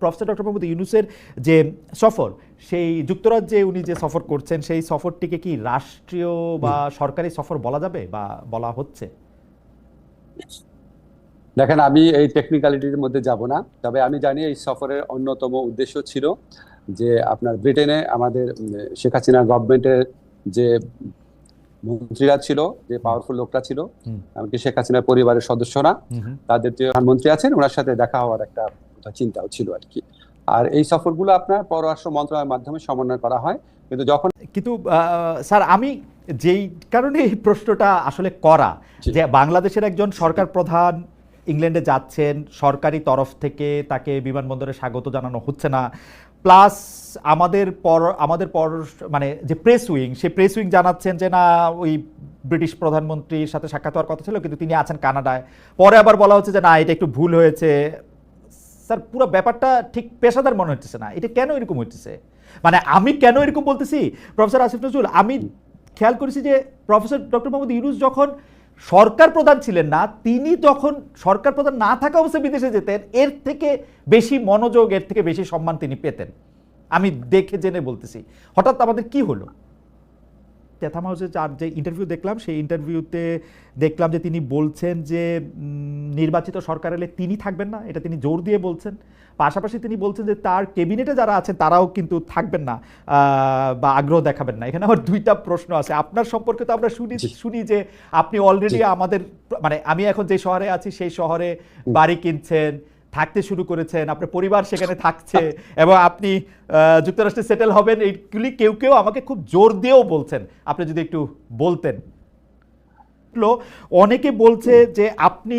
Professor doctor Mohammad ইউনুসের যে সফর সেই যুক্তরাজ্যে উনি যে সফর করছেন সেই সফরটিকে কি রাষ্ট্রীয় বা সরকারি সফর বলা যাবে বা বলা হচ্ছে? দেখেন আমি এই টেকনিক্যালিটির মধ্যে যাব না তবে আমি জানি এই সফরের অন্যতম উদ্দেশ্য ছিল যে আপনার ব্রিটেনে আমাদের শেখ হাসিনা গভর্নমেন্টের যে মন্ত্রীরা ছিল যে পাওয়ারফুল লোকরা ছিল। এমনকি শেখ হাসিনার পরিবারের সদস্যরা তাদের যে প্রধানমন্ত্রী আছেন ওনার সাথে দেখা হওয়ার একটা চিন্তাও ছিল আর কি। আর এই সফরগুলো আপনার পররাষ্ট্র মন্ত্রণালয়ের মাধ্যমে সমন্বয় করা হয়। কিন্তু যখন কিন্তু স্যার আমি যেই কারণে এই প্রশ্নটা আসলে করা যে বাংলাদেশের একজন সরকার প্রধান ইংল্যান্ডে যাচ্ছেন সরকারি তরফ থেকে তাকে বিমানবন্দরে স্বাগত জানানো হচ্ছে না। প্লাস আমাদের পর আমাদের পর মানে যে প্রেস উইং সেই প্রেস উইং জানাচ্ছেন যে না ওই ব্রিটিশ প্রধানমন্ত্রীর সাথে সাক্ষাৎ হওয়ার কথা ছিল কিন্তু তিনি আছেন কানাডায়। পরে আবার বলা হচ্ছে যে না এটা একটু ভুল হয়েছে। স্যার, পুরো ব্যাপারটা ঠিক পেশাদার মনে হচ্ছে না। এটা কেন এরকম হচ্ছে মানে আমি কেন এরকম বলতেছি? প্রফেসর আসিফ নজরুল, আমি খেয়াল করেছি যে প্রফেসর ডক্টর মোহাম্মদ ইউনুস যখন সরকার প্রধান ছিলেন না, তিনি যখন সরকার প্রধান না থাকা অবস্থায় বিদেশে যেতেন, এর থেকে বেশি মনোযোগ, এর থেকে বেশি সম্মান তিনি পেতেন। আমি দেখে জেনে বলতেছি। হঠাৎ আমাদের কি হলো? টেথাম হাউসে যার যে ইন্টারভিউ দেখলাম সেই ইন্টারভিউতে দেখলাম যে তিনি বলছেন যে নির্বাচিত সরকার এলে তিনি থাকবেন না এটা তিনি জোর দিয়ে বলছেন। পাশাপাশি তিনি বলছেন যে তার ক্যাবিনেটে যারা আছেন তারাও কিন্তু থাকবেন না বা আগ্রহ দেখাবেন না। এখানে আমার দুইটা প্রশ্ন আছে। আপনার সম্পর্কে তো আমরা শুনি শুনি যে আপনি অলরেডি আমাদের মানে আমি এখন যে শহরে আছি সেই শহরে বাড়ি কিনছেন থাকতে শুরু করেছেন, আপনার পরিবার সেখানে থাকছে এবং আপনি যুক্তরাষ্ট্রে সেটেল হবেন এইগুলি কেউ কেউ আমাকে খুব জোর দিয়েও বলছেন। আপনি যদি একটু বলতেন। অনেকে বলছে যে আপনি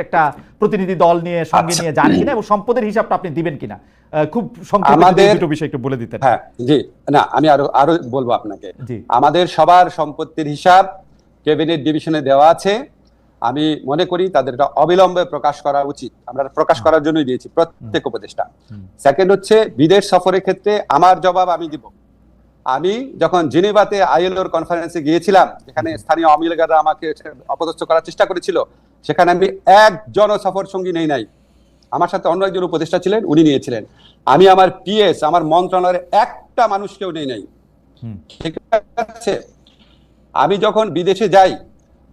একটা প্রতিনিধি দল নিয়ে সঙ্গে আচ্ছা। নিয়ে যান কিনা এবং সম্পদের হিসাবটা আপনি দিবেন কিনা? খুব সংক্ষেপে দুটো বিষয় একটু বলে দিতেন। হ্যাঁ জি। না আমি আরও আরও বলব আপনাকে। আমাদের সবার সম্পত্তির হিসাব ক্যাবিনেট ডিভিশনে দেওয়া আছে। আমি মনে করি তাদের এটা অবিলম্বে প্রকাশ করা উচিত। আমরা প্রকাশ করার জন্যই দিয়েছি প্রত্যেক উপদেষ্টা। সেকেন্ড হচ্ছে বিদেশ সফরের ক্ষেত্রে আমার জবাব আমি দিব। আমি যখন জেনেভাতে আইএলওর কনফারেন্সে গিয়েছিলাম যেখানে স্থানীয় আওয়ামী লীগাররা আমাকে অপদস্থ করার চেষ্টা করেছিল সেখানে আমি একজন সফর সঙ্গী নেই নাই। আমার সাথে অন্য একজন উপদেষ্টা ছিলেন উনি নিয়েছিলেন। আমি আমার পিএস আমার মন্ত্রণালয়ের একটা মানুষকেও নেই নাই। ঠিক আছে? আমি যখন বিদেশে যাই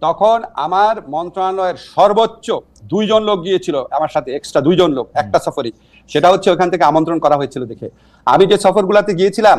তখন আমার মন্ত্রণালয়ের সর্বোচ্চ দুইজন লোক গিয়েছিল আমার সাথে এক্সট্রা দুইজন লোক একটা সফরই। সেটা হচ্ছে ওখান থেকে আমন্ত্রণ করা হয়েছিল দেখে। আমি যে সফরগুলোতে গিয়েছিলাম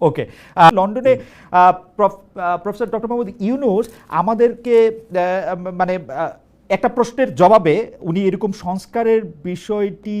ওকে লন্ডনে প্রফেসর ডক্টর মোহাম্মদ ইউনুস আমাদেরকে আহ, মানে আহ, একটা প্রশ্নের জবাবে উনি এরকম সংস্কারের বিষয়টি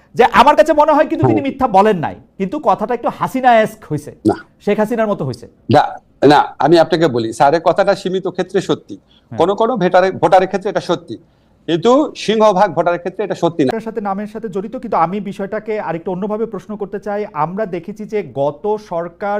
যে আমার কাছে মনে হয় কিন্তু তিনি মিথ্যা বলেন নাই কিন্তু কথাটা একটু হাসিনা এস্ক হয়েছে শেখ হাসিনার মতো হয়েছে না না আমি আপনাকে বলি স্যারের কথাটা সীমিত ক্ষেত্রে সত্যি। কোন কোন ভোটারের ভোটারের ক্ষেত্রে এটা সত্যি। কিন্তু সিংহভাগ ভোটারের ক্ষেত্রে এটা সত্যি না। সাথে নামের সাথে জড়িত কিন্তু আমি বিষয়টাকে আরেকটু অন্যভাবে প্রশ্ন করতে চাই। আমরা দেখেছি যে গত সরকার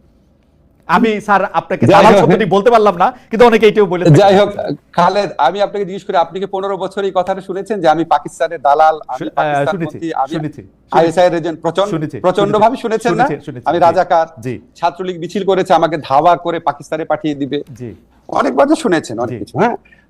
আমি স্যার আপনাকে শব্দটি বলতে পারলাম না কিন্তু অনেকে এটাও বলে যাই হোক খালেদ আমি আপনাকে জিজ্ঞেস করি আপনি কি পনেরো বছর এই কথাটা শুনেছেন যে আমি পাকিস্তানের দালাল আমি শু- শুনেছি, আমি শুনেছি, আইএসআই এর এজেন্ট প্রচণ্ড ভাবে শুনেছেন না? আমি রাজাকার জি। ছাত্রলীগ মিছিল করেছে আমাকে ধাওয়া করে পাকিস্তানে পাঠিয়ে দিবে। জি। অনেকবার তো শুনেছেন অনেক কিছু হ্যাঁ?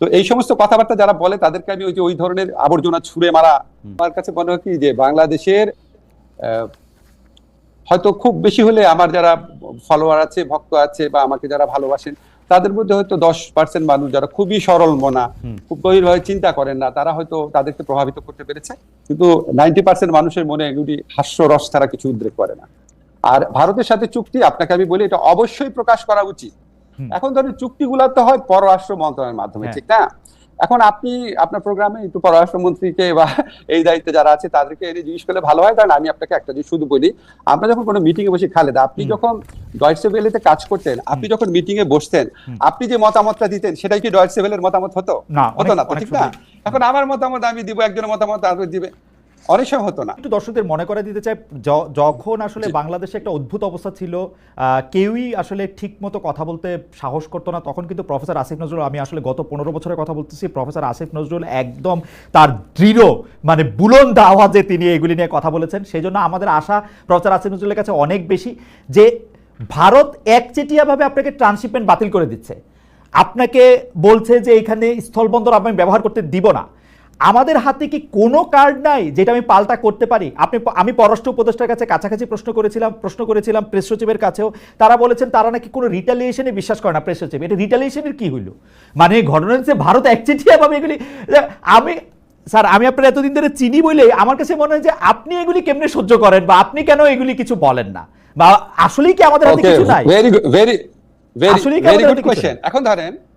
তো এই সমস্ত কথাবার্তা যারা বলে তাদেরকে আমি ওই যে ওই ধরনের আবর্জনা ছুঁড়ে মারা। আমার কাছে মনে হয় কি যে বাংলাদেশের আহ, হয়তো খুব বেশি হলে আমার যারা ফলোয়ার আছে ভক্ত আছে বা আমাকে যারা ভালোবাসেন তাদের মধ্যে হয়তো দশ পার্সেন্ট মানুষ যারা খুবই সরল মনা খুব গভীরভাবে চিন্তা করেন না তারা হয়তো তাদেরকে প্রভাবিত করতে পেরেছে। কিন্তু নাইনটি পার্সেন্ট মানুষের মনে এগুলি হাস্যরস ছাড়া কিছু উদ্রেক করে না। আর ভারতের সাথে চুক্তি আপনাকে আমি বলি এটা অবশ্যই প্রকাশ করা উচিত। এখন ধরেন চুক্তিগুলো তো হয় পররাষ্ট্র মন্ত্রণালয়ের মাধ্যমে হ্যাঁ। ঠিক না? এখন আপনি আপনার প্রোগ্রামে একটু পররাষ্ট্রমন্ত্রীকে বা এই দায়িত্বে যারা আছে তাদেরকে এনে জিজ্ঞেস করলে ভালো হয়। কারণ আমি আপনাকে একটা জিনিস শুধু বলি আমরা যখন কোনো মিটিং এ বসে খালেদা আপনি যখন ডয়েটসে ভেলেতে কাজ করতেন আপনি যখন মিটিং এ বসতেন আপনি যে মতামতটা দিতেন সেটাই কি ডয়েটসে ভেলের মতামত হতো? হতো না ঠিক না? এখন আমার মতামত আমি দিব একজনের মতামত আর দিবে। অনেক সময় হতো না। একটু দর্শকদের মনে করে দিতে চাই যখন আসলে বাংলাদেশে একটা অদ্ভুত অবস্থা ছিল কেউই আসলে ঠিক মতো কথা বলতে সাহস করতো না তখন কিন্তু প্রফেসর আসিফ নজরুল আমি আসলে গত পনেরো বছরের কথা বলতেছি প্রফেসর আসিফ নজরুল একদম তার দৃঢ় মানে বুলন্দ আওয়াজে তিনি এগুলি নিয়ে কথা বলেছেন। সেই জন্য আমাদের আশা প্রফেসর আসিফ নজরুলের কাছে অনেক বেশি যে ভারত একচেটিয়াভাবে আপনাকে ট্রান্সশিপমেন্ট বাতিল করে দিচ্ছে। আপনাকে বলছে যে এখানে স্থলবন্দর আমি ব্যবহার করতে দিব না। আমাদের হাতে কি কোনো কার্ড নাই যেটা আমি পাল্টা করতে পারি? আপনি আমি পররাষ্ট্র উপদেষ্টার কাছে কাছাকাছি প্রশ্ন করেছিলাম প্রশ্ন করেছিলাম প্রেস সচিবের কাছেও। তারা বলেছেন তারা নাকি কোনো রিটালিয়েশনে বিশ্বাস করে না প্রেস সচিব। এটা রিটালিয়েশনের কি হইল? মানে ঘটনা হচ্ছে ভারত একচেটিয়া ভাবে এগুলি আমি স্যার আমি আপনার এতদিন ধরে চিনি বলে আমার কাছে মনে হয় যে আপনি এগুলি কেমনে সহ্য করেন বা আপনি কেন এগুলি কিছু বলেন না? বা আসলেই কি আমাদের হাতে কিছু নাই? Very very very good question? এখন ধরেন।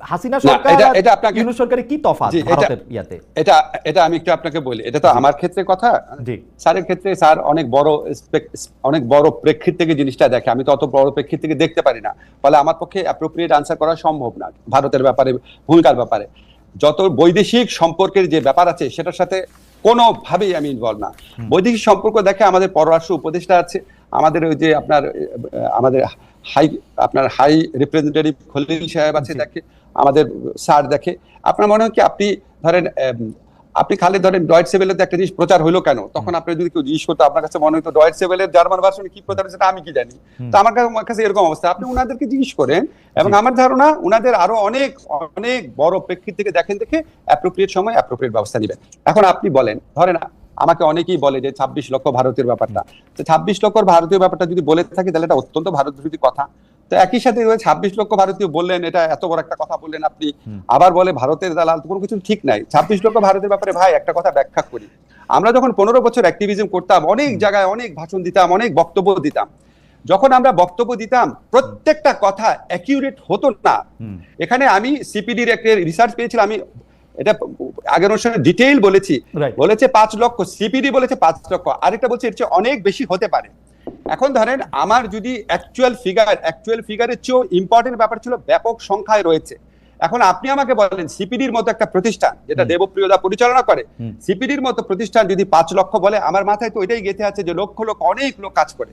হাসিনা সরকার এটা- এটা আপনাকে- ইউনূস সরকারের কি তফাৎ ভারতের ইয়াতে? এটা এটা আমি একটু আপনাকে বলি এটা তো আমার ক্ষেত্রে কথা। জি। স্যারের ক্ষেত্রে স্যার অনেক বড় অনেক বড় প্রেক্ষিত থেকে জিনিসটা দেখে আমি তো অত বড় প্রেক্ষিত থেকে দেখতে পারি না। ফলে আমার পক্ষে অ্যাপ্রোপ্রিয়েট আনসার করা সম্ভব না ভারতের ব্যাপারে ভূমিকার ব্যাপারে। যত বৈদেশিক সম্পর্কের যে ব্যাপার আছে সেটার সাথে কোনোভাবেই আমি ইনভলভ না। বৈদেশিক সম্পর্ক দেখে আমাদের পররাষ্ট্র উপদেষ্টা আছে আমাদের ওই যে আপনার আমাদের হাই আপনার হাই রিপ্রেজেন্টেটিভ খলিল সাহেব আছে দেখে। আমাদের স্যার দেখে। আপনার মনে হয় কি আপনি ধরেন আপনি খালি ধরেন ডয়েট সেভেলের একটা জিনিস প্রচার হলো কেন? তখন আপনি যদি কেউ জিজ্ঞেস করতো আপনার কাছে মনে হতো ডয়েট সেভেলের জার্মান ভার্সনে কি প্রচার হচ্ছে আমি কি জানি? তো আমার কাছে এরকম অবস্থা। আপনি উনাদেরকে জিজ্ঞেস করেন এবং আমার ধারণা উনাদের আরও অনেক অনেক বড় প্রেক্ষিত থেকে দেখেন দেখে অ্যাপ্রোপ্রিয়েট সময় অ্যাপ্রোপ্রিয়েট ব্যবস্থা নেবেন। এখন আপনি বলেন ধরেন আমাকে অনেকেই বলে যে ছাব্বিশ লক্ষ ভারতীয় ব্যাপারটা। তো ছাব্বিশ লক্ষ ভারতীয় ব্যাপারটা যদি বলে থাকি তাহলে এটা অত্যন্ত ভারত বিরোধী কথা। তো একই সাথে ছাব্বিশ লক্ষ ভারতীয় বললেন এটা এত বড় একটা কথা বললেন আপনি। আবার বলে ভারতের দালাল কোনো কিছু ঠিক নাই। ছাব্বিশ লক্ষ ভারতের ব্যাপারে ভাই একটা কথা ব্যাখ্যা করি। আমরা যখন পনেরো বছর অ্যাক্টিভিজম করতাম অনেক জায়গায় অনেক ভাষণ দিতাম অনেক বক্তব্য দিতাম। যখন আমরা বক্তব্য দিতাম প্রত্যেকটা কথা অ্যাকিউরেট হতো না। এখানে আমি সিপিডির একটা রিসার্চ পেয়েছিলাম আমি এটা আগের অনুষ্ঠানে ডিটেইল বলেছি। বলেছে পাঁচ লক্ষ সিপিডি বলেছে পাঁচ লক্ষ আরেকটা বলছে এর চেয়ে অনেক বেশি হতে পারে। এখন ধরেন আমার যদি অ্যাকচুয়াল ফিগার অ্যাকচুয়াল ফিগারের চেয়েও ইম্পর্টেন্ট ব্যাপার ছিল ব্যাপক সংখ্যায় রয়েছে। এখন আপনি আমাকে বলেন সিপিডির মতো একটা প্রতিষ্ঠান যেটা দেবপ্রিয়দা পরিচালনা করে। সিপিডির মতো প্রতিষ্ঠান যদি পাঁচ লক্ষ বলে আমার মাথায় তো ওইটাই গেঁথে আছে যে লক্ষ লোক অনেক লোক কাজ করে।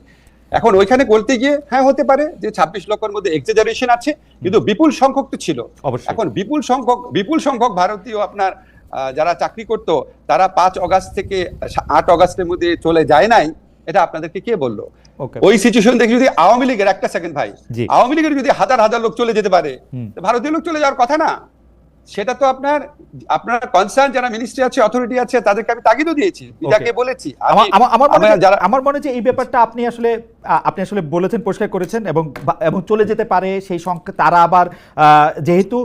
এখন ওইখানে বলতে গিয়ে হ্যাঁ হতে পারে যে ছাব্বিশ লক্ষের মধ্যে এক্সেজারেশন আছে কিন্তু বিপুল সংখ্যক তো ছিল। অবশ্যই। এখন বিপুল সংখ্যক বিপুল সংখ্যক ভারতীয় আপনার যারা চাকরি করতো তারা পাঁচ অগাস্ট থেকে আট অগাস্টের মধ্যে চলে যায় নাই। এটা আপনাদেরকে কে বলল? ওই সিচুয়েশন দেখে যদি আওয়ামী লীগের একটা সেকেন্ড ভাই। আওয়ামী লীগের যদি হাজার হাজার লোক চলে যেতে পারে ভারতীয় লোক চলে যাওয়ার কথা না। সেটা তো আপনার আপনার কনসার্ন যারা মিনিস্ট্রি আছে অথরিটি আছে তাদেরকে আমি তাগিদও দিয়েছি। বিজাকে বলেছি আমার মনে হয়- যারা আমার মনে হয় যে এই ব্যাপারটা আপনি আসলে আপনি আসলে বলেছেন পরিষ্কার করেছেন এবং এবং চলে যেতে পারে সেই সংখ্যা তারা আবার আহ, যেহেতু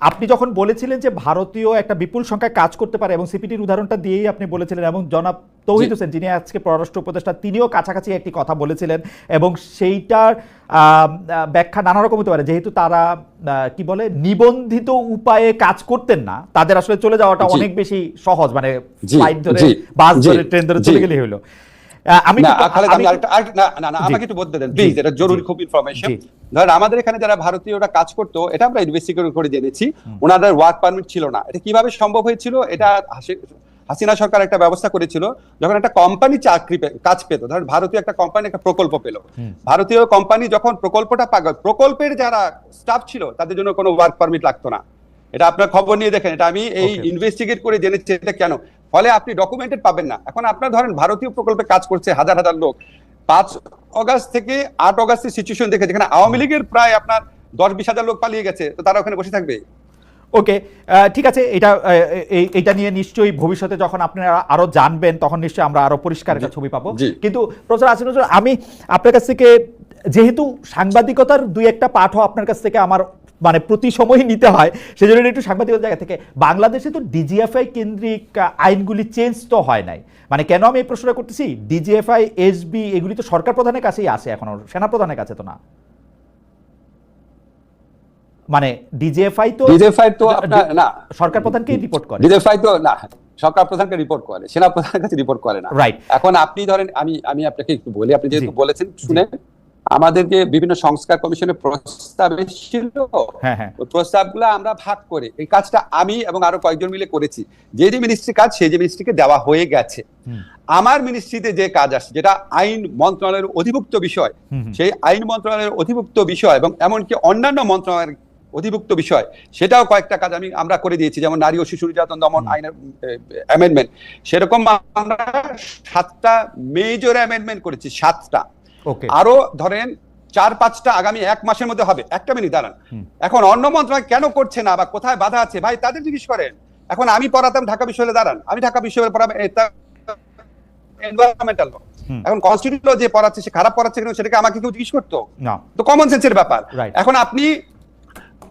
আপনি যখন বলেছিলেন যে ভারতীয় একটা বিপুল সংখ্যায় কাজ করতে পারে এবং সিপিটির উদাহরণটা দিয়েই আপনি বলেছিলেন এবং জনাব তৌহিদ হোসেন যিনি আজকে পররাষ্ট্র উপদেষ্টা তিনিও কাছাকাছি একটি কথা বলেছিলেন এবং সেইটার ব্যাখ্যা নানা রকম হতে পারে। যেহেতু তারা আহ, কি বলে নিবন্ধিত উপায়ে কাজ করতেন না তাদের আসলে চলে যাওয়াটা অনেক বেশি সহজ। মানে ফ্লাইট ধরে বাস ধরে ট্রেন ধরে। চলে গেলেই হলো। আমি। আমাকে একটু বলতে দেন প্লিজ এটা জরুরি খুব ইনফরমেশন ধরেন আমাদের এখানে যারা ভারতীয়রা কাজ করতো এটা আমরা ইনভেস্টিগেট করে জেনেছি। ওনাদের ওয়ার্ক পারমিট ছিল না। এটা কীভাবে সম্ভব হয়েছিল? এটা হাসিনা সরকার একটা ব্যবস্থা করেছিল যখন একটা কোম্পানি চাকরি কাজ পেত। ধরেন ভারতীয় একটা কোম্পানি একটা প্রকল্প পেল। ভারতীয় কোম্পানি যখন প্রকল্পটা পাগল প্রকল্পের যারা স্টাফ ছিল তাদের জন্য কোনো ওয়ার্ক পারমিট লাগতো না। এটা আপনার খবর নিয়ে দেখেন। এটা আমি এই ইনভেস্টিগেট করে জেনেছি এটা কেন? ফলে আপনি ডকুমেন্টেড পাবেন না। এখন আপনার ধরেন ভারতীয় প্রকল্পে কাজ করছে হাজার হাজার লোক। পাঁচ অগাস্ট থেকে আট অগাস্টের সিচুয়েশন দেখে যেখানে আওয়ামী লীগের প্রায় আপনার দশ বিশ হাজার লোক পালিয়ে গেছে তো তারা ওখানে বসে থাকবে? ওকে ঠিক আছে এটা এইটা নিয়ে নিশ্চয়ই ভবিষ্যতে যখন আপনারা আরও জানবেন তখন নিশ্চয়ই আমরা আরও পরিষ্কার একটা ছবি পাবো। কিন্তু প্রফেসর নজরুল আমি আপনার কাছ থেকে যেহেতু সাংবাদিকতার দুই একটা পাঠও আপনার কাছ থেকে আমার মানে প্রতি সময়ই নিতে হয় সেজন্য একটু সাংবাদিকতার জায়গা থেকে বাংলাদেশে তো ডিজিএফআই কেন্দ্রিক আইনগুলি চেঞ্জ তো হয় নাই। মানে কেন আমি এই প্রশ্নটা করতেছি? ডিজিএফআই এসবি এগুলি তো সরকার প্রধানের কাছেই আসে এখনও সেনা প্রধানের কাছে তো না। মানে ডিজিএফআই তো ডিজেফাই তো আপনার না। সরকার প্রধানকেই রিপোর্ট করে। ডিজেফাই তো না সরকার প্রধানকে রিপোর্ট করে সেনা প্রধানের কাছে রিপোর্ট করে না। রাইট এখন আপনি ধরেন আমি আমি আপনাকে একটু বলি আপনি যেহেতু বলেছেন শুনে আমাদের যে বিভিন্ন সংস্কার কমিশনের প্রস্তাব এসেছিল। হ্যাঁ, হ্যাঁ। ওই প্রস্তাবগুলো আমরা ভাগ করে এই কাজটা আমি এবং আরও কয়েকজন মিলে করেছি। যে যে মিনিস্ট্রি কাজ সেই যে মিনিস্ট্রিকে দেওয়া হয়ে গেছে। আমার মিনিস্ট্রিতে যে কাজ আসছে যেটা আইন মন্ত্রণালয়ের অধিভুক্ত বিষয়। সেই আইন মন্ত্রণালয়ের অধিভুক্ত বিষয় এবং এমনকি অন্যান্য মন্ত্রণালয়ের অধিভুক্ত বিষয় সেটাও কয়েকটা কাজ আমি আমরা করে দিয়েছি। যেমন নারী ও শিশু নির্যাতন দমন আইনের অ্যামেন্ডমেন্ট সেরকম আমরা সাতটা মেজর অ্যামেন্ডমেন্ট করেছি সাতটা। আরও ধরেন চার পাঁচটা আগামী এক মাসের মধ্যে হবে। একটা মিনিট দাঁড়ান। এখন অন্য মন্ত্রণালয় কেন করছে না বা কোথায় বাধা আছে? ভাই তাদের জিজ্ঞেস করেন। এখন আমি পড়াতাম ঢাকা বিশ্ববিদ্যালয়ে দাঁড়ান। আমি ঢাকা বিশ্ববিদ্যালয়ে এনভায়রনমেন্টাল। এখন কনস্টিটিউশন যে পড়াচ্ছে সে খারাপ পড়াচ্ছে কিনা সেটাকে আমাকে কেউ জিজ্ঞেস করতো? না। তো কমন সেন্সের ব্যাপার। এখন আপনি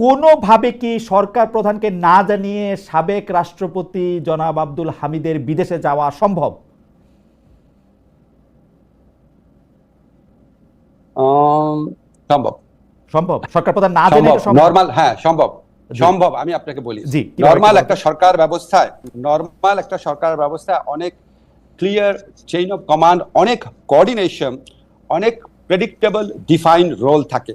কোনোভাবে কি সরকার প্রধানকে না জানিয়ে সাবেক রাষ্ট্রপতি জনাব আব্দুল হামিদের বিদেশে যাওয়া সম্ভব? সম্ভব। সম্ভব? সরকার প্রধান না জেনে নর্মাল হ্যাঁ সম্ভব। সম্ভব আমি আপনাকে বলি। নর্মাল একটা সরকার ব্যবস্থায় নর্মাল একটা সরকার ব্যবস্থায় অনেক ক্লিয়ার চেইন অফ কমান্ড অনেক কোঅর্ডিনেশন অনেক প্রেডিক্টেবল ডিফাইন রোল থাকে।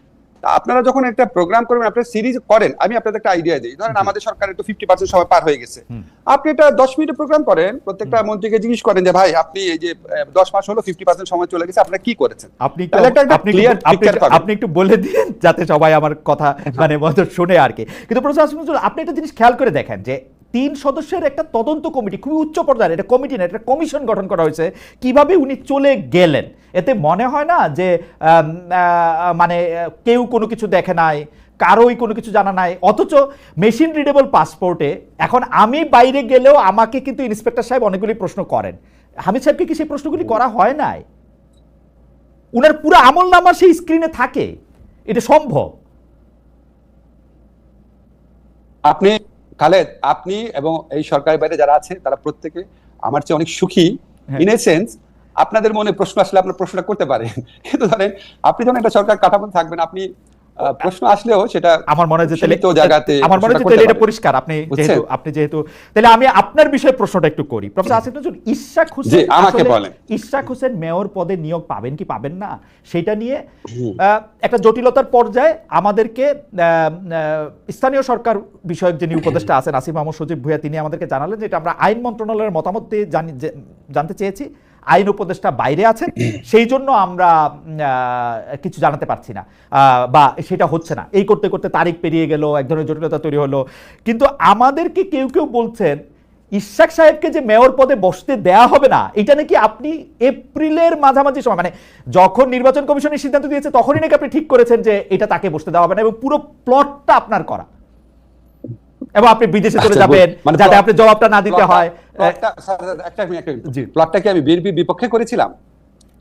আপনারা যখন একটা প্রোগ্রাম করবেন আপনারা সিরিজ করেন আমি আপনাদের একটা আইডিয়া দিই। ধরেন আমাদের সরকারের তো ফিফটি পার্সেন্ট সময় পার হয়ে গেছে। আপনি এটা দশ মিনিটের প্রোগ্রাম করেন প্রত্যেকটা মন্ত্রীকে জিজ্ঞেস করেন যে ভাই আপনি এই যে দশ মাস হলো ফিফটি পার্সেন্ট সময় চলে গেছে আপনারা কি করেছেন? আপনি একটু একটা- একটা একটু- একটু-। আপনি একটু বলে দিন যাতে সবাই আমার কথা মানে শুনে আর কি। কিন্তু প্রফেসর আপনি একটা জিনিস খেয়াল করে দেখেন যে তিন সদস্যের একটা তদন্ত কমিটি, খুবই উচ্চ পর্যায়ের, এটা কমিটি না, এটা কমিশন গঠন করা হয়েছে, কীভাবে উনি চলে গেলেন? এতে মনে হয় না যে মানে কেউ কোনো কিছু দেখে নাই, কারোই কোনো কিছু জানা নাই, অথচ মেশিন রিডেবল পাসপোর্টে এখন আমি বাইরে গেলেও আমাকে কিন্তু ইন্সপেক্টর সাহেব অনেকগুলি প্রশ্ন করেন। হামিদ সাহেবকে কি সেই প্রশ্নগুলি করা হয় নাই? উনার পুরো আমল নামা সেই স্ক্রিনে থাকে, এটা সম্ভব? আপনি খালেদ আপনি এবং এই সরকারের বাইরে যারা আছে তারা প্রত্যেকে আমার চেয়ে অনেক সুখী। ইন এ সেন্স আপনাদের মনে প্রশ্ন আসলে আপনার প্রশ্নটা করতে পারেন কিন্তু ধরেন আপনি যখন একটা সরকার কাঠামো থাকবেন আপনি প্রশ্ন আসলেও সেটা আমার মনে হয় যে তাহলে জায়গাতে আমার মনে হয় তাহলে এটা পরিষ্কার। আপনি যেহেতু আপনি যেহেতু তাহলে আমি আপনার বিষয়ে প্রশ্নটা একটু করি। প্রফেসর আসিফ নজরুল ইশাক হোসেন আমাকে বলেন। ইশাক হোসেন মেয়র পদে নিয়োগ পাবেন কি পাবেন না সেটা নিয়ে একটা জটিলতার পর্যায়ে আমাদেরকে স্থানীয় সরকার বিষয়ক যিনি উপদেষ্টা আছেন আসিফ মাহমুদ সজীব ভুইয়া তিনি আমাদেরকে জানালেন যে এটা আমরা আইন মন্ত্রণালয়ের মতামত দিয়ে জানি জানতে চেয়েছি। আইন উপদেষ্টা বাইরে আছেন সেই জন্য আমরা কিছু জানাতে পারছি না। আহ, বা সেটা হচ্ছে না। এই করতে করতে তারিখ পেরিয়ে গেল এক ধরনের জটিলতা তৈরি হলো। কিন্তু আমাদেরকে কেউ কেউ বলছেন ইশাক সাহেবকে যে মেয়র পদে বসতে দেয়া হবে না এটা নাকি আপনি এপ্রিলের মাঝামাঝি সময় মানে যখন নির্বাচন কমিশনের সিদ্ধান্ত দিয়েছে তখনই নাকি আপনি ঠিক করেছেন যে এটা তাকে বসতে দেওয়া হবে না এবং পুরো প্লটটা আপনার করা। এবং আপনি বিদেশে চলে আচ্ছা, যাবেন মানে যাতে আপনি জবাবটা না দিতে হয়। প্লটটা একটা কি আমি বিএনপির বিপক্ষে করেছিলাম।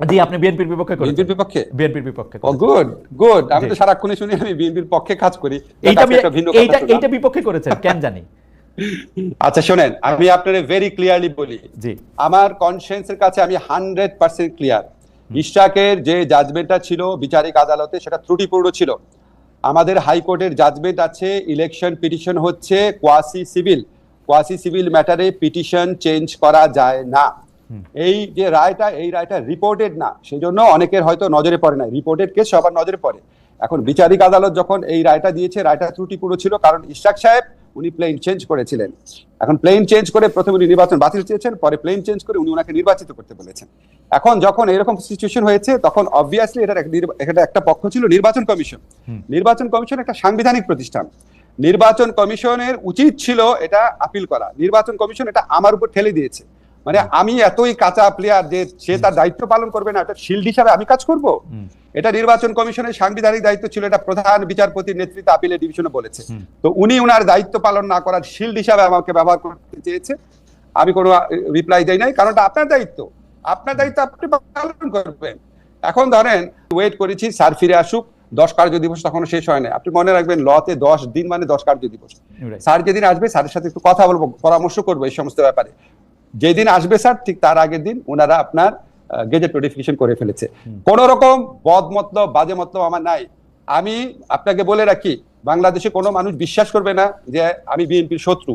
জি আপনি বিএনপির বিপক্ষে করেছেন। বিএনপির বিপক্ষে বিএনপির বিপক্ষে ও গুড গুড আমি তো সারাক্ষণই শুনি আমি বিএনপির পক্ষে কাজ করি। এইটা এইটা এইটা বিপক্ষে করেছেন কেন জানি। আচ্ছা শোনেন আমি আপনাদের ভেরি ক্লিয়ারলি বলি। জি। আমার কনসিয়েন্সের কাছে আমি হান্ড্রেড পার্সেন্ট ক্লিয়ার ইশাকের যে জাজমেন্টটা ছিল বিচারিক আদালতে সেটা ত্রুটিপূর্ণ ছিল। আমাদের হাইকোর্টের জাজমেন্ট আছে ইলেকশন পিটিশন হচ্ছে কোয়াসি সিভিল কোয়াসি সিভিল ম্যাটারে পিটিশন চেঞ্জ করা যায় না। এই যে রায়টা এই রায়টা রিপোর্টেড না সেই জন্য অনেকের হয়তো নজরে পড়ে না রিপোর্টেড কেস সবার নজরে পড়ে। এখন বিচারিক আদালত যখন এই রায়টা দিয়েছে রায়টা ত্রুটিপূর্ণ ছিল কারণ ইশাক সাহেব উনি প্লেন চেঞ্জ করেছিলেন। এখন প্লেন চেঞ্জ করে প্রথমে উনি নির্বাচন বাতিল চেয়েছেন পরে প্লেন চেঞ্জ করে উনি ওনাকে নির্বাচিত করতে বলেছেন। এখন যখন এরকম সিচুয়েশন হয়েছে তখন অবভিয়াসলি এটা এটা একটা পক্ষ ছিল নির্বাচন কমিশন। নির্বাচন কমিশন একটা সাংবিধানিক প্রতিষ্ঠান। নির্বাচন কমিশনের উচিত ছিল এটা আপিল করা। নির্বাচন কমিশন এটা আমার উপর ঠেলে দিয়েছে। মানে আমি এতই কাঁচা প্লেয়ার যে সে তার দায়িত্ব পালন করবে না এটা শিল্ড হিসাবে আমি কাজ করব। এটা নির্বাচন কমিশনের সাংবিধানিক দায়িত্ব ছিল এটা প্রধান বিচারপতির নেতৃত্বে আপিলের ডিভিশনে বলেছে। তো উনি উনার দায়িত্ব পালন না করার শিল্ড হিসাবে আমাকে ব্যবহার করতে চেয়েছে। আমি কোনো রিপ্লাই দেই নাই কারণ এটা আপনার দায়িত্ব। আপনার দায়িত্ব আপনি পালন করবেন। এখন ধরেন ওয়েট করেছি স্যার ফিরে আসুক দশ কার্য দিবস তখনও শেষ হয় না আপনি মনে রাখবেন লতে দশ দিন মানে দশ কার্য দিবস. স্যার যেদিন আসবে স্যারের সাথে একটু কথা বলব পরামর্শ করব এই সমস্ত ব্যাপারে। যেদিন আসবে স্যার ঠিক তার আগের দিন ওনারা আপনার গেজেট নোটিফিকেশন করে ফেলেছে। কোন রকম বদ মতলব বাজে মতলব আমার নাই। আমি আপনাকে বলে রাখি বাংলাদেশে কোনো মানুষ বিশ্বাস করবে না যে আমি বিএনপির শত্রু।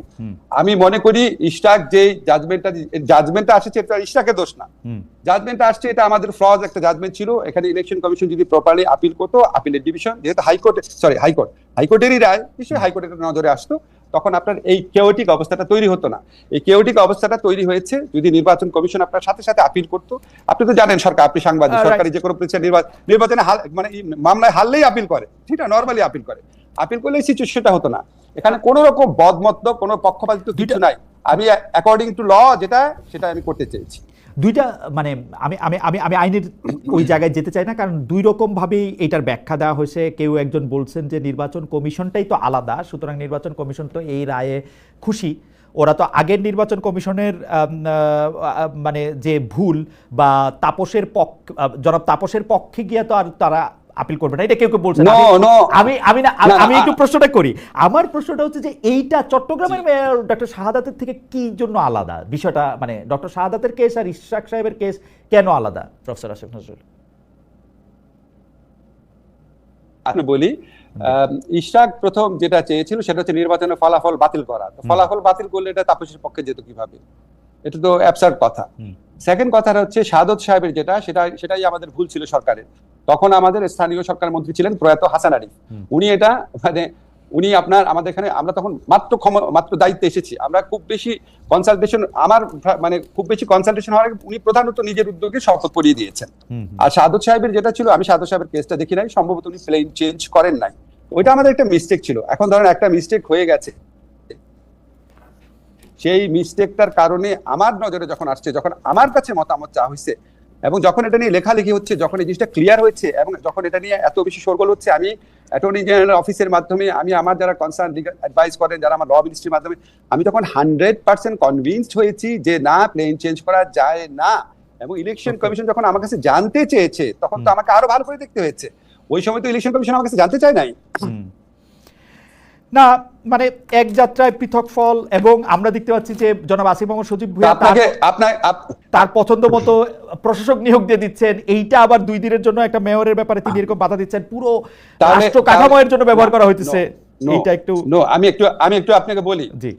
আমি মনে করি ইস্টাক যে জাজমেন্টটা জাজমেন্টটা আসছে এটা ইস্টাকের দোষ না। হুম। জাজমেন্ট আসছে এটা আমাদের ফ্লজ একটা জাজমেন্ট ছিল। এখানে ইলেকশন কমিশন যদি প্রপারলি আপিল করতো আপিলের ডিভিশন যেহেতু high court sorry high court হাইকোর্টেরই রায় নিশ্চয়ই হাইকোর্টের নজরে আসতো। তখন আপনার এই কেওটিক অবস্থাটা তৈরি হতো না। এই কেওটিক অবস্থাটা তৈরি হয়েছে যদি নির্বাচন কমিশন আপনার সাথে সাথে আপিল করতো। আপনি তো জানেন সরকার আপনি সাংবাদিক সরকারি যে কোনো নির্বাচন নির্বাচনে হাল মানে মামলায় হারলেই আপিল করে। ঠিক না নর্মালি আপিল করে আপিল করলে সিচুয়েশনটা হতো না। এখানে কোনো রকম বদমত্ব কোনো পক্ষপাতিত্ব কিছু নাই। আমি অ্যাকর্ডিং টু ল যেটা সেটা আমি করতে চেয়েছি। দুইটা মানে আমি আমি আমি আমি আইনের ওই জায়গায় যেতে চাই না, কারণ দুই রকমভাবেই এটার ব্যাখ্যা দেওয়া হয়েছে। কেউ একজন বলছেন যে নির্বাচন কমিশনটাই তো আলাদা, সুতরাং নির্বাচন কমিশন তো এই রায়ে খুশি। ওরা তো আগের নির্বাচন কমিশনের মানে যে ভুল বা তাপসের পক্ষ জনাব তাপসের পক্ষে গিয়ে তো আর তারা আপিল করবে না। এটা কেউ কেউ বলছে. আমি আমি না আমি- একটু প্রশ্নটা করি। আমার প্রশ্নটা হচ্ছে যে এইটা চট্টগ্রামের মেয়র ডক্টর শাহাদাতের থেকে কি জন্য আলাদা? বিষয়টা মানে ডক্টর শাহাদাতের কেস আর ইশরাক সাহেবের কেস কেন আলাদা? প্রফেসর আসিফ নজরুল। আমি বলি আহ, ইশরাক প্রথম যেটা চেয়েছিল সেটা হচ্ছে নির্বাচনের ফলাফল বাতিল করা। তো ফলাফল বাতিল করলে এটা তাপসের পক্ষে যেত কীভাবে? এটা তো অ্যাবসার্ড কথা। সেকেন্ড কথাটা হচ্ছে শাহাদত সাহেবের যেটা সেটা সেটাই আমাদের ভুল ছিল সরকারের। তখন আমাদের স্থানীয় সরকার মন্ত্রী ছিলেন প্রয়াত হাসান আরিফ। উনি এটা মানে উনি আপনার আমাদের এখানে আমরা তখন মাত্র ক্ষম- মাত্র দায়িত্বে এসেছি। আমরা খুব বেশি কনসালটেশন আমার মানে খুব বেশি কনসালটেশন হওয়ার উনি প্রধানত নিজের উদ্যোগে শপথ পড়িয়ে দিয়েছেন। আর সাদত সাহেবের যেটা ছিল আমি সাদত সাহেবের কেসটা দেখি নাই সম্ভবত উনি প্লেন চেঞ্জ করেন নাই। ওইটা আমাদের একটা মিস্টেক ছিল। এখন ধরেন একটা মিস্টেক হয়ে গেছে। সেই মিস্টেকটার কারণে আমার নজরে যখন আসছে যখন আমার কাছে মতামত চাওয়া হয়েছে এবং যখন এটা নিয়ে লেখালেখি হচ্ছে যখন এই জিনিসটা ক্লিয়ার হয়েছে এবং যখন এটা নিয়ে এত বেশি শোরগোল হচ্ছে আমি অ্যাটর্নি জেনারেল অফিসের মাধ্যমে আমি আমার যারা কনসার্ন অ্যাডভাইস করেন যারা আমার ল মিনিস্ট্রির মাধ্যমে আমি তখন হান্ড্রেড পার্সেন্ট কনভিন্সড হয়েছি যে না প্লেন চেঞ্জ করা যায় না। এবং ইলেকশন কমিশন যখন আমার কাছে জানতে চেয়েছে তখন তো আমাকে আরও ভালো করে দেখতে হয়েছে। ওই সময় তো ইলেকশন কমিশন আমার কাছে জানতে চায় নাই। না মানে এক যাত্রায় পৃথক ফল এবং আমরা দেখতে পাচ্ছি যে জনাব আসিফ মোহাম্মদ সজীব তো তার আপনাকে আপনার তার পছন্দ মতো প্রশাসক নিয়োগ দিয়ে দিচ্ছেন। এইটা আবার দুই দিনের জন্য একটা মেয়রের ব্যাপারে তিনি এরকম বাধা দিচ্ছেন। পুরো রাষ্ট্র কাঠামোয়ের জন্য ব্যবহার করা হইতেছে। এইটা একটু no, আমি একটু আমি একটু আপনাকে বলি। জি।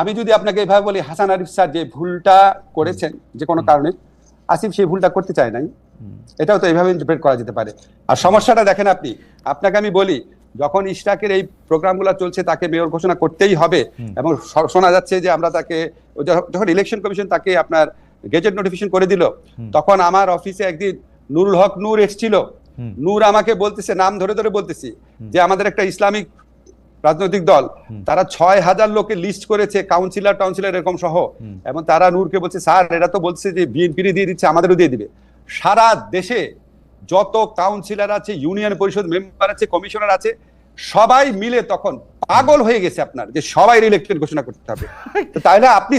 আমি যদি আপনাকে এভাবে বলি হাসান আরিফ স্যার যে ভুলটা করেছেন যে কোনো কারণে আসিফ সেই ভুলটা করতে চায় নাই। এটাও তো এইভাবে ইন্টারপ্রেট করা যেতে পারে। আর সমস্যাটা দেখেন আপনি। আপনাকে আমি বলি যখন ইস্টাকের এই প্রোগ্রামগুলো চলছে তাকে মেয়র ঘোষণা করতেই হবে। এবং শোনা যাচ্ছে যে আমরা তাকে যখন ইলেকশন কমিশন তাকে আপনার গেজেট নোটিফিকেশন করে দিল তখন আমার অফিসে একদিন নুরুল হক নূর এসেছিল। নূর আমাকে বলতেছে নাম ধরে ধরে বলতেছি যে আমাদের একটা ইসলামিক রাজনৈতিক দল তারা ছয় হাজার লোকে লিস্ট করেছে কাউন্সিলর টাউন্সিলর এরকম সহ। এবং তারা নূরকে বলছে স্যার এরা তো বলছে যে বিএনপি দিয়ে দিচ্ছে আমাদেরও দিয়ে দিবে। সারা দেশে যত কাউন্সিলর আছে ইউনিয়ন পরিষদ মেম্বার আছে কমিশনার আছে সবাই মিলে তখন পাগল হয়ে গেছে আপনার যে সবাই ইলেকটেড ঘোষণা করতে হবে। তাহলে আপনি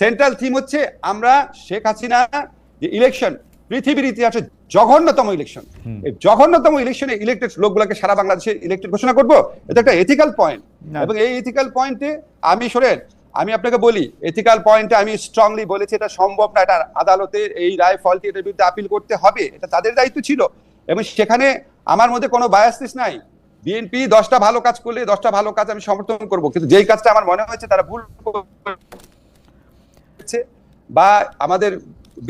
সেন্ট্রাল থিম হচ্ছে আমরা শেখ হাসিনা যে ইলেকশন পৃথিবীর ইতিহাসে জঘন্যতম ইলেকশন এই জঘন্যতম ইলেকশনে ইলেক্টেড লোকগুলোকে সারা বাংলাদেশে ইলেক্টেড ঘোষণা করব? এটা একটা এথিক্যাল পয়েন্ট। এবং এই এথিক্যাল পয়েন্টে আমি শোনেন আমি আপনাকে বলি এথিক্যাল পয়েন্টে আমি স্ট্রংলি বলেছি এটা সম্ভব না, এটা আদালতের এই রায় ফলটি এটার বিরুদ্ধে আপিল করতে হবে, এটা তাদের দায়িত্ব ছিল। এবং সেখানে আমার মধ্যে কোনো বায়াসিস নাই। বিএনপি দশটা ভালো কাজ করলে দশটা ভালো কাজ আমি সমর্থন করব, কিন্তু যেই কাজটা আমার মনে হয়েছে তারা ভুল বা আমাদের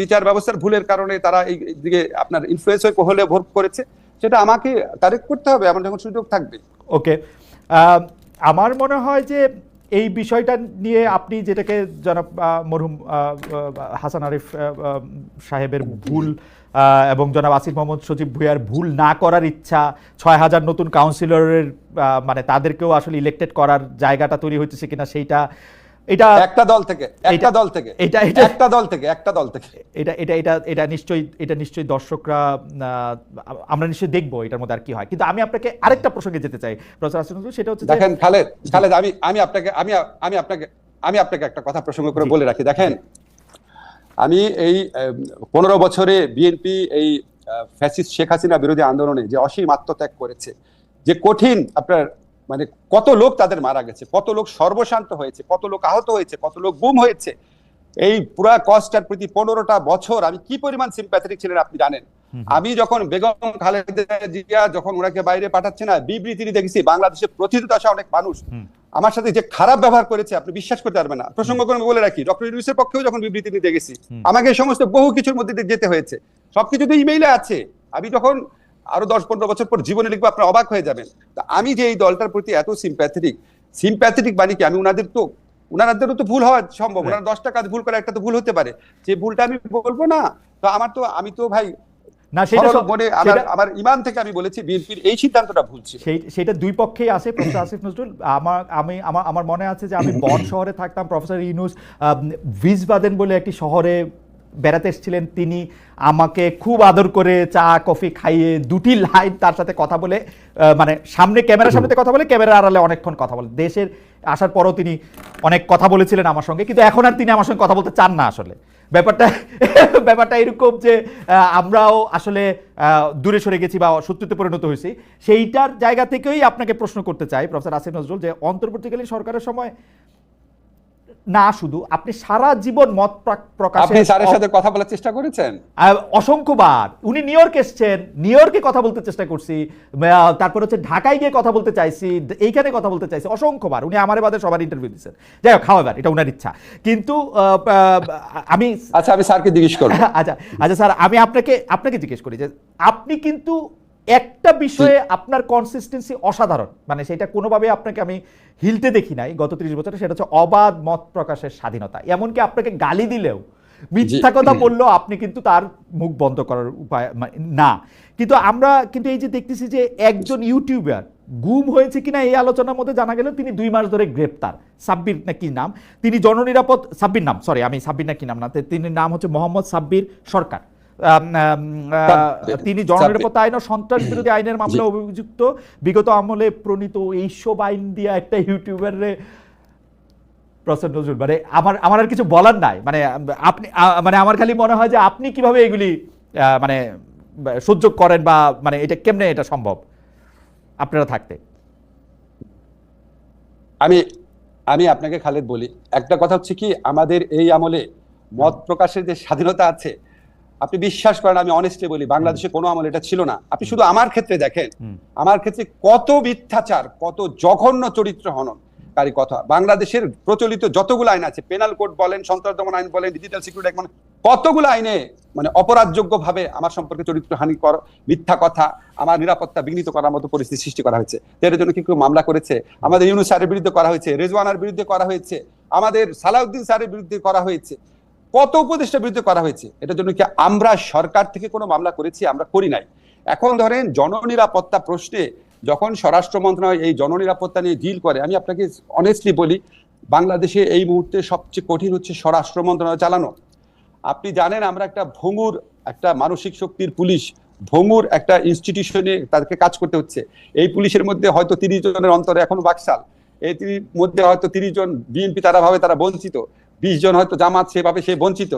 বিচার ব্যবস্থার ভুলের কারণে তারা এই দিকে আপনার ইনফ্লুয়েন্স হয়ে হলে ভোট করেছে, সেটা আমাকে কারেক্ট করতে হবে আমার যখন সুযোগ থাকবে। ওকে আমার মনে হয় যে এই বিষয়টা নিয়ে আপনি যেটাকে জনাব মরহুম হাসান আরিফ সাহেবের ভুল এবং জনাব আসিফ মোহাম্মদ সচিব ভুইয়ার ভুল না করার ইচ্ছা, ছয় হাজার নতুন কাউন্সিলরের মানে তাদেরকেও আসলে ইলেক্টেড করার জায়গাটা তৈরি হচ্ছে কিনা সেইটা এটা একটা দল থেকে একটা দল থেকে এটা- এটা- একটা দল থেকে একটা দল থেকে। এটা এটা এটা এটা নিশ্চয়ই এটা নিশ্চয়ই দর্শকরা আমরা নিশ্চয়ই দেখব এটার মধ্যে আর কি হয়। কিন্তু আমি আপনাকে আরেকটা প্রসঙ্গে যেতে চাই প্রফেসর আসিফ সেটা হচ্ছে দেখেন খালেদ খালেদ আমি আমি আপনাকে আমি আমি আপনাকে আমি আপনাকে একটা কথা প্রসঙ্গ করে বলে রাখি। দেখেন আমি এই পনেরো বছরে বিএনপি এই ফ্যাসিস্ট শেখ হাসিনা বিরোধী আন্দোলনে যে অসীম আত্মত্যাগ করেছে যে কঠিন আপনার মানে কত লোক তাদের মারা গেছে কত লোক সর্বশান্ত হয়েছে কত লোক আহত হয়েছে কত লোক গুম হয়েছে। এই পুরা কস্টার প্রতি পনেরোটা বছর আমি কি পরিমাণ সিম্প্যাথেটিক ছিলেন আপনি জানেন? আমি যখন বেগম খালেদা জিয়া যখন ওনাকে বাইরে পাঠাচ্ছে না বিবৃতি দেখেছি বাংলাদেশের প্রতিটি দশা অনেক মানুষ। আমার সাথে যে খারাপ ব্যবহার করেছে আপনি বিশ্বাস করতে পারবেন না। প্রসঙ্গ করে বলে রাখি ডক্টর ইউনুসের পক্ষেও যখন বিবৃতি দিতে গেছি আমাকে সমস্ত বহু কিছুর মধ্যে যেতে হয়েছে। সবকিছু তো ইমেইলে আছে। আমি যখন আরও দশ পনেরো বছর পর জীবনে লিখব আপনার অবাক হয়ে যাবেন। তা আমি যে এই দলটার প্রতি এত সিম্প্যাথেটিক সিম্প্যাথেটিক মানে কি? আমি ওনাদের তো ওনাদেরও তো ভুল হওয়া সম্ভব। ওনারা দশটা কাজ ভুল করে একটা তো ভুল হতে পারে। যে ভুলটা আমি বলব না তো আমার তো আমি তো ভাই না সেটা মনে আমার আমার ইমান থেকে আমি বলেছি বিএনপির এই সিদ্ধান্তটা ভুল ছিল। সেটা দুই পক্ষেই আছে প্রফেসর আসিফ নজরুল। আমার আমি আমার আমার মনে আছে যে আমি বন শহরে থাকতাম প্রফেসর ইউনুস ভিজবাদেন বলে একটি শহরে বেড়াতে এসেছিলেন তিনি। আমাকে খুব আদর করে চা, কফি খাইয়ে দুটি লাইন তার সাথে কথা বলে মানে সামনে ক্যামেরার সামনে কথা বলে ক্যামেরা আড়ালে অনেকক্ষণ কথা বলে। দেশের আসার পরও তিনি অনেক কথা বলেছিলেন আমার সঙ্গে, কিন্তু এখন আর তিনি আমার সঙ্গে কথা বলতে চান না আসলে। ব্যাপারটা ব্যাপারটা এরকম যে আমরাও আসলে দূরে সরে গেছি বা সত্যিতে পরিণত হয়েছি। সেইটার জায়গা থেকেই আপনাকে প্রশ্ন করতে চাই, প্রফেসর আসিফ নজরুল, যে অন্তর্বর্তীকালীন সরকারের সময় না শুধু আপনি সারা জীবন মত প্রকাশ আপনি স্যারের সাথে কথা বলার চেষ্টা করেছেন? অসংখ্যবার। উনি নিউ ইয়র্ক এসছেন নিউ ইয়র্কে কথা বলতে চেষ্টা করছি তারপর হচ্ছে ঢাকায় গিয়ে কথা বলতে চাইছি এইখানে কথা বলতে চাইছি অসংখ্যবার। উনি আমার বাদে সবার ইন্টারভিউ দিচ্ছেন যাই হোক হাওয়ার এটা উনার ইচ্ছা। কিন্তু আমি আচ্ছা আমি স্যারকে জিজ্ঞেস করব। আচ্ছা আচ্ছা স্যার আমি আপনাকে আপনাকে জিজ্ঞেস করি যে আপনি কিন্তু একটা বিষয়ে আপনার কনসিস্টেন্সি অসাধারণ। মানে সেটা কোনোভাবে আপনাকে আমি হিলতে দেখি নাই গত ত্রিশ বছরে সেটা হচ্ছে অবাধ মত প্রকাশের স্বাধীনতা। এমনকি আপনাকে গালি দিলেও মিথ্যা কথা বললেও আপনি কিন্তু তার মুখ বন্ধ করার উপায় মানে না। কিন্তু আমরা কিন্তু এই যে দেখতেছি যে একজন ইউটিউবার গুম হয়েছে কিনা এই আলোচনার মধ্যে জানা গেল তিনি দুই মাস ধরে গ্রেপ্তার। সাব্বির না কি নাম? তিনি জননিরাপদ সাব্বির নাম সরি আমি সাব্বির না কি নাম না তিনি নাম হচ্ছে মোহাম্মদ সাব্বির সরকার। তিনি জননিরাপত্তা আইন ও সন্ত্রাস বিরোধী আইনের মামলা অভিযুক্ত। বিগত আমলে প্রণীত এইসব আইন দিয়ে একটা ইউটিউবারে প্রসন্ন নজরুল মানে আমার আমার আর কিছু বলার নাই। মানে আপনি মানে আমার খালি মনে হয় যে আপনি কীভাবে এগুলি মানে সহ্য করেন বা মানে এটা কেমনে এটা সম্ভব? আপনারা থাকতে। আমি আমি আপনাকে খালেদ বলি। একটা কথা হচ্ছে কি আমাদের এই আমলে মত প্রকাশের যে স্বাধীনতা আছে আপনি বিশ্বাস করেন আমি অনেস্টলি বলি বাংলাদেশে কোনো আমল এটা ছিল না। আপনি শুধু আমার ক্ষেত্রে দেখেন আমার ক্ষেত্রে কত মিথ্যাচার কত জঘন্য চরিত্র হননকারী কথা। বাংলাদেশের প্রচলিত যতগুলো আইন আছে পেনাল কোড বলেন সন্ত্রাস দমন আইন বলেন ডিজিটাল সিকিউরিটি মানে কতগুলো আইনে মানে অপরাধযোগ্য ভাবে আমার সম্পর্কে চরিত্র হানি কর মিথ্যা কথা আমার নিরাপত্তা বিঘ্নিত করার মতো পরিস্থিতি সৃষ্টি করা হয়েছে। এর জন্য কি কেউ মামলা করেছে? আমাদের ইউনুস স্যারের বিরুদ্ধে করা হয়েছে রেজওয়ানার বিরুদ্ধে করা হয়েছে আমাদের সালাউদ্দিন স্যারের বিরুদ্ধে করা হয়েছে। কত উপদেষ্টার বিরুদ্ধে করা হয়েছে? এটার জন্য কি আমরা সরকার থেকে কোনো মামলা করেছি? আমরা করি নাই। এখন ধরেন জননিরাপত্তা প্রশ্নে যখন স্বরাষ্ট্র মন্ত্রণালয় এই জননিরাপত্তা নিয়ে ডিল করে, আমি আপনাকে অনেস্টলি বলি, বাংলাদেশে এই মুহূর্তে সবচেয়ে কঠিন হচ্ছে স্বরাষ্ট্র মন্ত্রণালয় চালানো। আপনি জানেন আমরা একটা ভঙ্গুর, একটা মানসিক শক্তির পুলিশ, ভঙ্গুর একটা ইনস্টিটিউশনে তাদেরকে কাজ করতে হচ্ছে। এই পুলিশের মধ্যে হয়তো তিরিশ জনের অন্তরে এখনও বাকশাল। এই মধ্যে হয়তো তিরিশ জন বিএনপি তারা ভাবে তারা বঞ্চিত। বিশ জন হয়তো জামাত সেভাবে সে বঞ্চিত।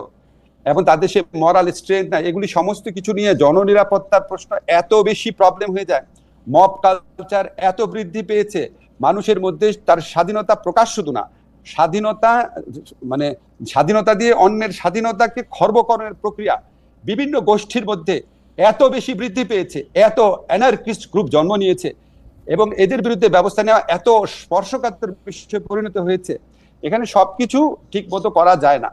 এবং তাদের সে মরাল স্ট্রেংথ নাই। এগুলি সমস্ত কিছু নিয়ে জননিরাপত্তার প্রশ্ন এত বেশি প্রবলেম হয়ে যায়। মব কালচার এত বৃদ্ধি পেয়েছে। মানুষের মধ্যে তার স্বাধীনতা প্রকাশ শুধু না, স্বাধীনতা মানে স্বাধীনতা দিয়ে অন্যের স্বাধীনতাকে খর্বকরণের প্রক্রিয়া বিভিন্ন গোষ্ঠীর মধ্যে এত বেশি বৃদ্ধি পেয়েছে, এত অ্যানার্কিস্ট গ্রুপ জন্ম নিয়েছে এবং এদের বিরুদ্ধে ব্যবস্থা নেওয়া এত স্পর্শকাতর বিষয়ে পরিণত হয়েছে। এখানে সবকিছু ঠিক মতো করা যায় না।